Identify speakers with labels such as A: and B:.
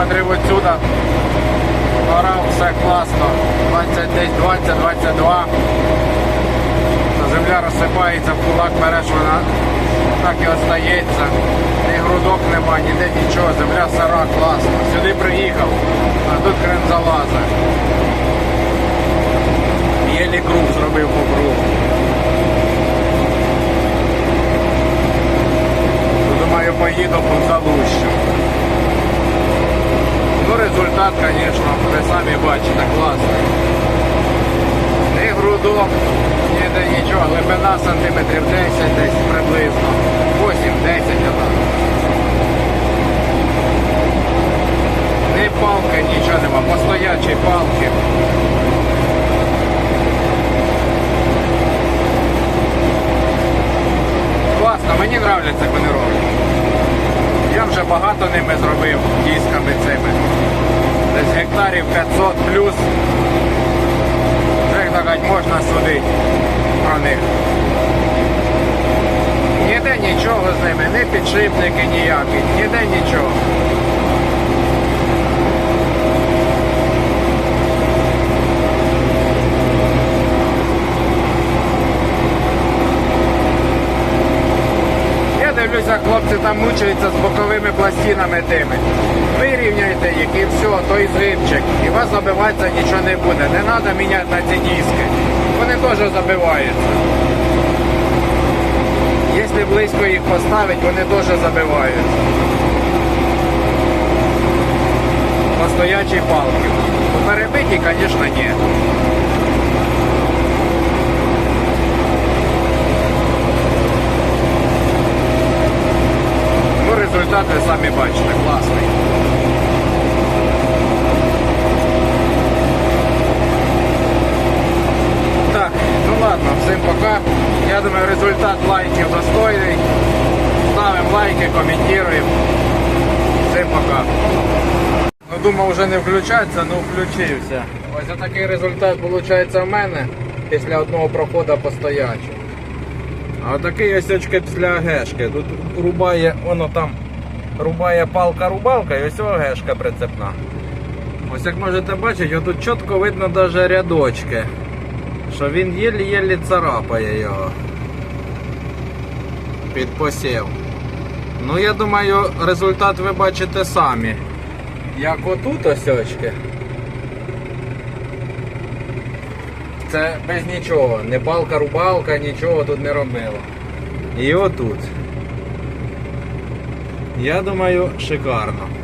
A: кілометрів отсюда. Орав, все класно. 20, десь 20, 22. Земля розсипається, кулак береш вона так і остається. Ні грудок нема, ніде нічого, земля сира, класно. Сюди приїхав, а тут крем залазить. Єлі круг зробив по кругу. Думаю, поїду по залущу. Результат, звісно, ви самі бачите, класний. Ні грудок, ніде нічого, глибина сантиметрів 10 десь приблизно. 8-10 отак. Ні палки, нічого нема, постоячі палки. Класно, мені нравляться вони роблять. Я вже багато ними зробив дисками цими. Гектарів 500 плюс. Вже так можна судити про них. Ніде нічого з ними, не підшипники ніякі, ніде нічого. Я хлопці там мучаються з боковими пластинами тими. Вирівняйте їх і все, той згибчик. І у вас забиватися нічого не буде. Не треба міняти на ці диски. Вони теж забиваються. Якщо близько їх поставити, вони теж забиваються. Постоячі палки. Ну, Перебиті, звісно, ні. Ну, результат ви самі бачите, класний. Так, ну ладно, всім пока. Я думаю, результат лайків достойний. Ставимо лайки, коментуємо. Всім пока. Ну, думав вже не включатися, ну включився. Ось такий результат виходить в мене після одного проходу по стоячу. А отакий ось після гешки. Тут рубає, воно там рубає палка-рубалка і ось о гешка прицепна. Ось як можете бачити, отут чітко видно навіть рядочки. Що він єлі-єлі царапає його. Під посів. Ну я думаю, результат ви бачите самі. Як отут ось очки. Це без нічого. Не палка-рубалка, нічого тут не робило. І отут. Я думаю, шикарно.